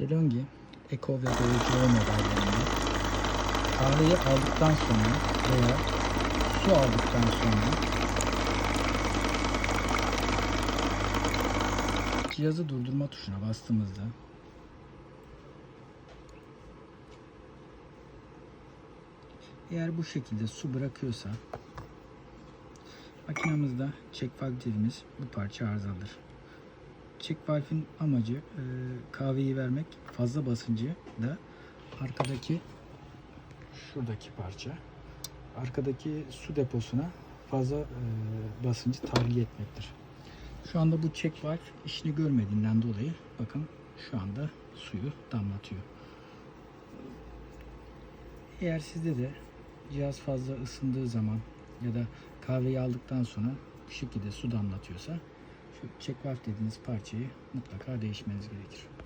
DeLonghi Eco ve Go modellerinde kahveyi aldıktan sonra veya su aldıktan sonra cihazı durdurma tuşuna bastığımızda eğer bu şekilde su bırakıyorsa makinamızda valve dediğimiz bu parça arızalıdır. Check valve'in amacı e, kahveyi vermek fazla basıncı da arkadaki şuradaki parça arkadaki su deposuna fazla e, basıncı tahliye etmektir. Şu anda bu check valve işini görmediğinden dolayı bakın şu anda suyu damlatıyor. Eğer sizde de cihaz fazla ısındığı zaman ya da kahveyi aldıktan sonra bu şekilde su damlatıyorsa şu check valve dediğiniz parçayı mutlaka değişmeniz gerekir.